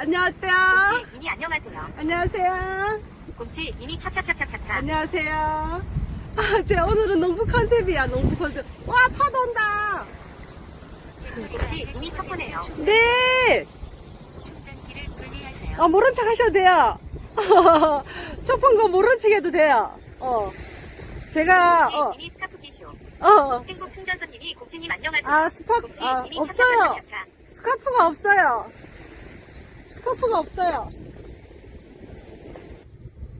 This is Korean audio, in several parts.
안녕하세요. 곰치 이미 안녕하세요. 안녕하세요. 곰치 이미 캬캬캬캬캬. 안녕하세요. 아, 제 오늘은 농부 컨셉이야, 농부 컨셉. 와, 파도 온다. 곰치 이미 탁보네요. 네. 충전기를 분리하세요. 아, 모른 척 하셔도 돼요. 초픈 거 모른 척 해도 돼요. 어. 제가, 어, 스카프. 어. 행복 충전소님이 곰치님 안녕하세요. 아, 스파, 곰치 아, 없어요. 캬캬캬캬. 스카프가 없어요. 스카프가 없어요.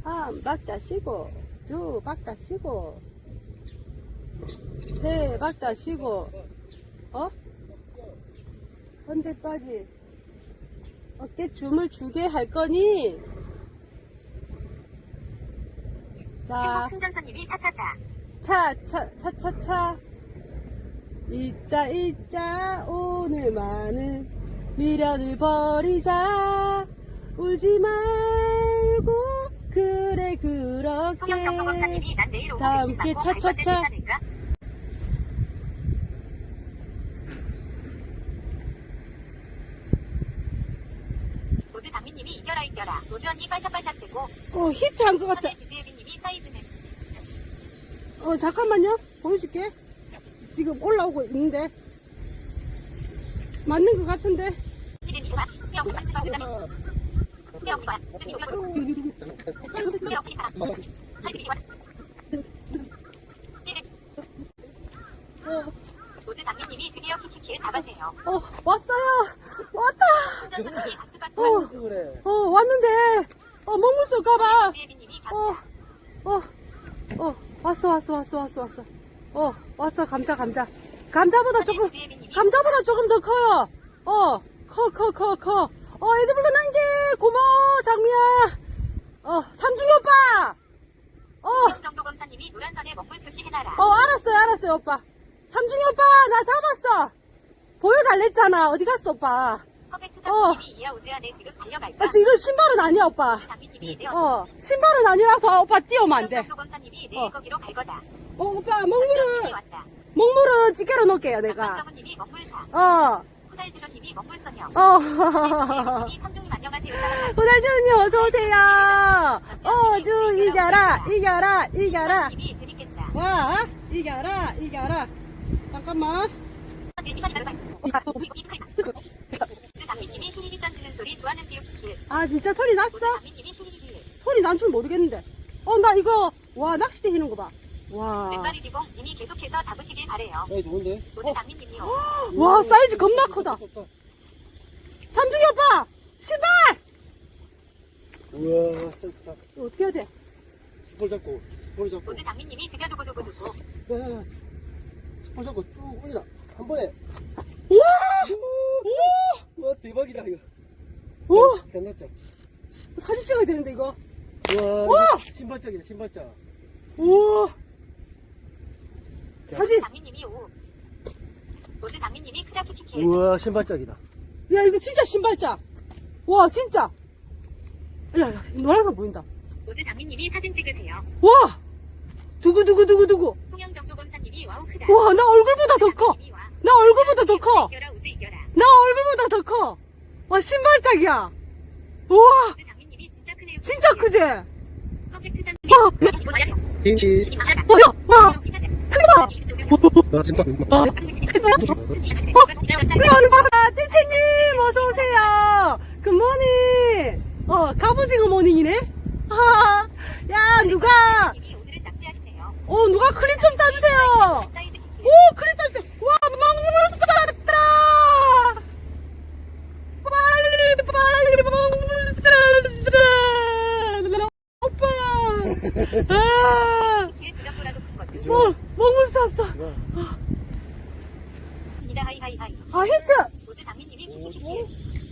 한 박자 쉬고, 두 박자 쉬고, 세 박자 쉬고, 어? 언제까지 어깨 줌을 주게 할 거니? 자, 행복 충전소님이 차차차. 차, 차, 차, 차, 차. 이자, 이자, 오늘만은 미련을 버리자. 울지 말고, 그래, 그렇게. 다 함께 건데 차차차. 괜찮을까? 로즈 장미님이 이겨라 이겨라. 로즈 언니 빠샤빠샤 최고. 어, 히트한 것 같아. 선혜 지지혜비님이 사이즈는. 어, 잠깐만요. 보여줄게. 지금 올라오고 있는데. 맞는 것 같은데. 어, 왔어요. 왔다. 어. 어, 왔는데. 어, 먹물 쏠까봐. 지혜비님이 어. 어, 어, 왔어, 왔어, 왔어, 왔어, 왔어. 어, 왔어, 감자, 감자. 감자보다 조금, 감자보다 조금 더 커요. 어, 커, 커, 커, 커. 어, 애들 불러난게 고마워, 장미야. 어, 삼중이 오빠. 어, 정도 검사님이 노란 선에 먹물 표시해놔라. 어, 알았어요, 알았어요, 오빠. 삼중이 오빠, 나 잡았어. 보여달랬잖아. 어디 갔어, 오빠? 퍼펙트 어. 사수님이 이하 우즈안에 지금 달려갈까? 아, 지금 신발은 아니야, 오빠. 장미님이 내어. 어, 신발은 아니라서 오빠 뛰어면 안 돼. 정도 검사님이 내일 어. 거기로 갈 거다. 어, 오빠, 전지현님이 먹물은, 왔다. 먹물은 집게로 놓을게요, 내가. 박성우님이 먹물 사. 어, 후달지로님이 먹물소녀. 어. 삼중님 안녕하세요. 호달주님 어서 오세요. 어, 주, 이겨라, 이겨라, 이겨라. 재밌겠다. 와, 이겨라, 이겨라. 잠깐만. 아, 진짜 소리 났어? 소리 난 줄 모르겠는데. 어, 나 이거, 와, 낚싯대 히는 거 봐. 와. 왼발이 디봉 님이 계속해서 잡으시길 바래요. 사이 좋은데? 로즈 장미님이요. 와, 사이즈 겁나 크다. 신발! 우와, 셀프다. 이거 어떻게 해야 돼? 스폴 잡고, 스폴 잡고. 로즈 장미님이 드겨 두고두고두고. 야, 스폴 잡고 쭉 올리라. 한 번에. 우와! 와, 대박이다, 이거. 우와! 끝났죠? 사진 찍어야 되는데, 이거. 우와, 우와! 이거 신발장이다, 신발장. 우와! 사진, 장미님이 오. 로즈 장미님이 크자 키키키. 우와, 신발장이다. 야, 이거 진짜 신발장. 와, 진짜. 야, 야, 노란색 보인다. 로즈 장미님이 사진 찍으세요. 와! 두구두구두구두구. 통영 정도 검사님이 와우 크다. 와, 나 얼굴보다 더 커. 장미님이 와. 나 얼굴보다 더 커. 이겨라 우즈 이겨라. 나 얼굴보다 더 커. 와, 신발짝이야. 우와, 진짜 크네요. 진짜 크지? 와. 아. 아, 거사 뜰채님 어서 오세요. 어, 갑오징어 모닝이네. 하, 야, 누가. 어, 누가 크림 좀 키키. 오, 크림 따주세요. 와, 먹물 쏟았다. 빨리, 빨리 먹물 쏟았다. 오빠. 아, 키에 드럼보라도 큰 거지. 뭐, 먹물 쐈어. 이다 하이 하이 하이. 아, 히트. 로즈 장미님이 키키키키.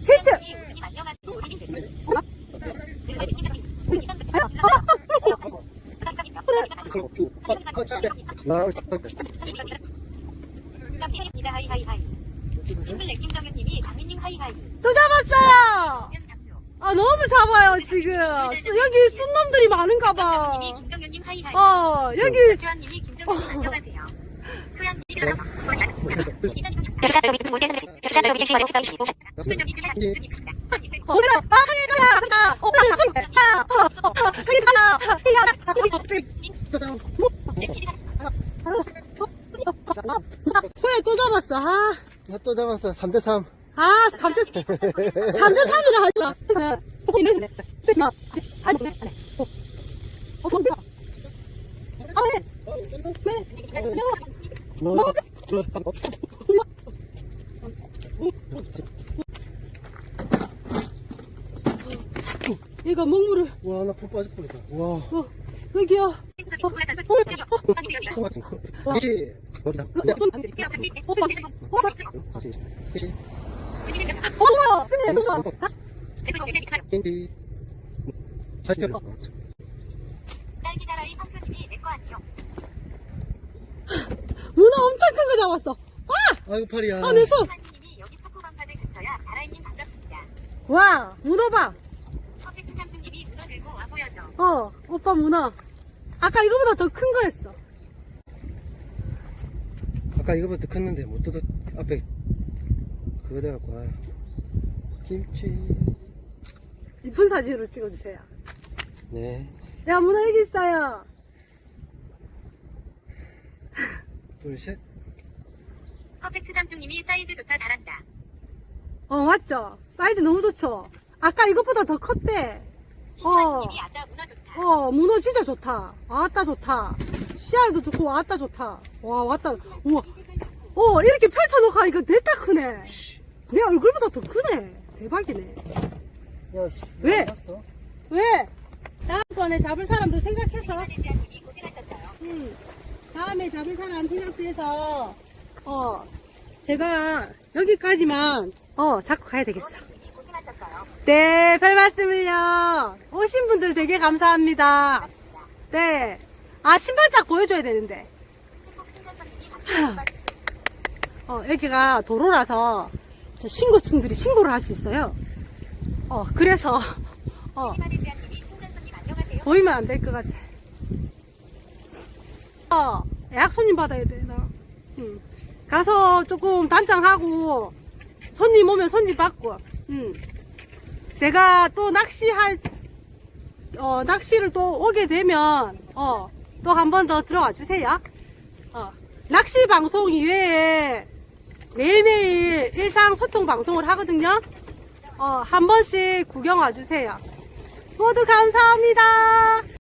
히트. 우즈님 안녕하세요. 우리님. 이다 하이 하이 하이. 싱글렉 김정현님이 장미님 하이 하이. 또 잡았어요. 아, 너무 잡아요, 지금. 수- 여기 순놈들이 많은가 봐. 어, 여기. 초연님이 들어가. 시간이 좀 별샤도 믿음 못하는 별샤도 믿으시 어서 가시고 술좀 있으면 안 쓰니 갑시다. 우리가 빵이야 진짜 어 진짜 어 그러니까 왜또 잡았어 아 나또 잡았어. 3대3. 아, 3대, 3대 3이라 하더라. 이러네. 마. 아니, 아니, 아니. 어, 어, 좋다. 아, 네. 네. 이거 먹물을, 와, 나 풀 빠질 뻔했다. 와. 어, 여기요. 그치? 머리다. 어, 야, 좀, 다시, 그치? 어머, 근데, 이거, 땡기. 다시 켜. 딸기 다라이 상표님이 내거 아니요. 문어 엄청 큰 거 잡았어. 아이고, 팔이야. 아, 내 손. 하진님이 여기 파코방파제 근처야. 다라이님 반갑습니다. 와, 문어 봐. 퍼펙트 삼촌님이 문어 들고 와 보여줘. 어, 오빠 문어. 아까 이거보다 더 큰 거였어. 아까 이거보다 컸는데 못 뜯어. 앞에 그거 돼갖고. 아. 김치. 이쁜 사진으로 찍어주세요. 네. 야, 문어 여기 있어요. 둘, 셋. 퍼펙트 삼촌님이 사이즈 좋다 잘한다. 어, 맞죠? 사이즈 너무 좋죠? 아까 이것보다 더 컸대. 어. 희시마시님이 아따 문 어 문어 진짜 좋다. 아따 좋다. 씨알도 좋고, 아따 좋다. 와, 왔다. 우와. 어, 이렇게 펼쳐놓고 하니까 냈다 크네. 내 얼굴보다 더 크네. 대박이네. 야, 씨. 왜? 왜? 다음번에 잡을 사람도 생각해서. 음, 다음에 잡을 사람 생각해서, 어, 제가 여기까지만, 어, 잡고 가야 되겠어. 네, 별 말씀을요. 오신 분들 되게 감사합니다. 네. 아, 신발짝 보여줘야 되는데. 어, 여기가 도로라서, 저 신고충들이 신고를 할 수 있어요. 어, 그래서, 어. 보이면 안 될 것 같아. 어, 예약 손님 받아야 되나? 응. 가서 조금 단장하고, 손님 오면 손님 받고, 응. 제가 또 낚시할, 어, 낚시를 또 오게 되면, 어, 또 한 번 더 들어와 주세요. 어, 낚시 방송 이외에 매일매일 일상 소통 방송을 하거든요. 어, 한 번씩 구경 와 주세요. 모두 감사합니다.